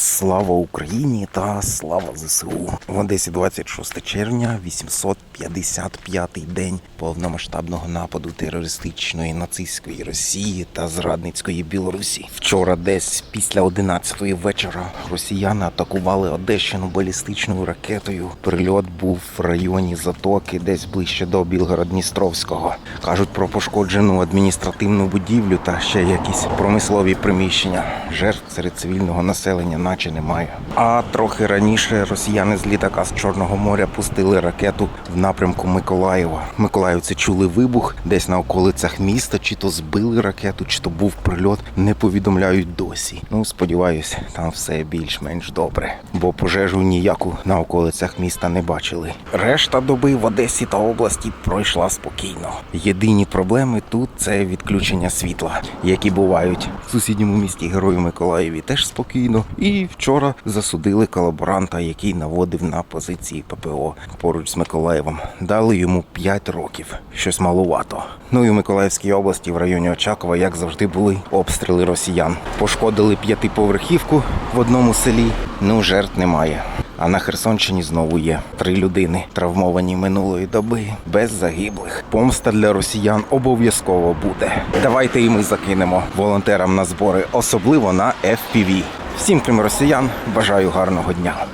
Слава Україні та слава ЗСУ. В Одесі 26 червня, 855-й день повномасштабного нападу терористичної нацистської Росії та зрадницької Білорусі. Вчора, десь після 11-ї вечора, росіяни атакували Одещину балістичною ракетою. Прильот був в районі Затоки, десь ближче до Білгород-Дністровського. Кажуть про пошкоджену адміністративну будівлю та ще якісь промислові приміщення. Жертв серед цивільного населення наче немає. А трохи раніше росіяни з літака з Чорного моря пустили ракету в напрямку Миколаєва. Миколаївці чули вибух десь на околицях міста, чи то збили ракету, чи то був прильот. Не повідомляють досі. Ну сподіваюсь, там все більш-менш добре, бо пожежу ніяку на околицях міста не бачили. Решта доби в Одесі та області пройшла спокійно. Єдині проблеми тут це відключення світла, які бувають в сусідньому місті Герою Миколаєві теж спокійно. І вчора засудили колаборанта, який наводив на позиції ППО поруч з Миколаєвом. Дали йому 5 років. Щось малувато. Ну і в Миколаївській області в районі Очакова, як завжди, були обстріли росіян. Пошкодили п'ятиповерхівку в одному селі. Ну, жертв немає. А на Херсонщині знову є три людини, травмовані минулої доби, без загиблих. Помста для росіян обов'язково буде. Давайте і ми закинемо волонтерам на збори, особливо на FPV. Всім, крім росіян, бажаю гарного дня.